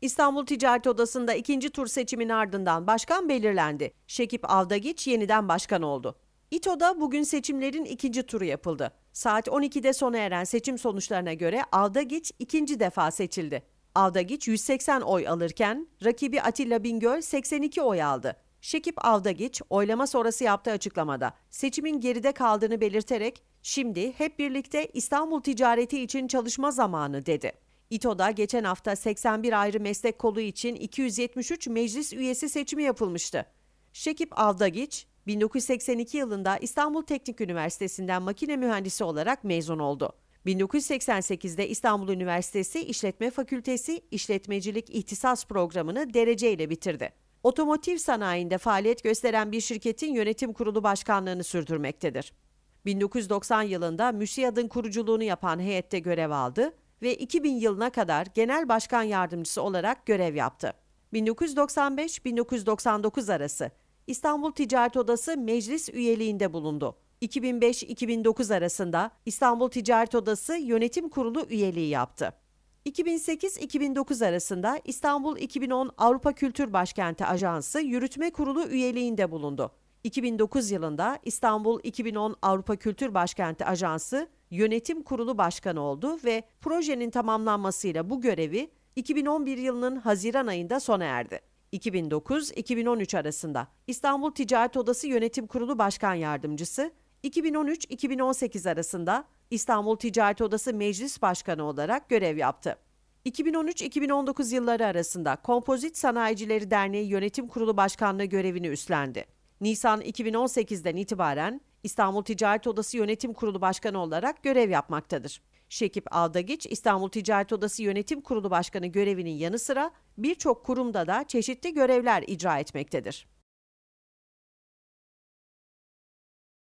İstanbul Ticaret Odası'nda ikinci tur seçimin ardından başkan belirlendi. Şekip Avdagiç yeniden başkan oldu. İTO'da bugün seçimlerin ikinci turu yapıldı. Saat 12'de sona eren seçim sonuçlarına göre Avdagiç ikinci defa seçildi. Avdagiç 180 oy alırken rakibi Atilla Bingöl 82 oy aldı. Şekip Avdagiç oylama sonrası yaptığı açıklamada seçimin geride kaldığını belirterek şimdi hep birlikte İstanbul ticareti için çalışma zamanı dedi. İTO'da geçen hafta 81 ayrı meslek kolu için 273 meclis üyesi seçimi yapılmıştı. Şekip Avdagiç, 1982 yılında İstanbul Teknik Üniversitesi'nden makine mühendisi olarak mezun oldu. 1988'de İstanbul Üniversitesi İşletme Fakültesi İşletmecilik İhtisas Programı'nı dereceyle bitirdi. Otomotiv sanayinde faaliyet gösteren bir şirketin yönetim kurulu başkanlığını sürdürmektedir. 1990 yılında MÜSİAD'ın kuruculuğunu yapan heyette görev aldı ve 2000 yılına kadar genel başkan yardımcısı olarak görev yaptı. 1995-1999 arası İstanbul Ticaret Odası meclis üyeliğinde bulundu. 2005-2009 arasında İstanbul Ticaret Odası Yönetim Kurulu üyeliği yaptı. 2008-2009 arasında İstanbul 2010 Avrupa Kültür Başkenti Ajansı Yürütme Kurulu üyeliğinde bulundu. 2009 yılında İstanbul 2010 Avrupa Kültür Başkenti Ajansı Yönetim Kurulu Başkanı oldu ve projenin tamamlanmasıyla bu görevi 2011 yılının Haziran ayında sona erdi. 2009-2013 arasında İstanbul Ticaret Odası Yönetim Kurulu Başkan Yardımcısı, 2013-2018 arasında İstanbul Ticaret Odası Meclis Başkanı olarak görev yaptı. 2013-2019 yılları arasında Kompozit Sanayicileri Derneği Yönetim Kurulu Başkanlığı görevini üstlendi. Nisan 2018'den itibaren İstanbul Ticaret Odası Yönetim Kurulu Başkanı olarak görev yapmaktadır. Şekip Aldagiç, İstanbul Ticaret Odası Yönetim Kurulu Başkanı görevinin yanı sıra birçok kurumda da çeşitli görevler icra etmektedir.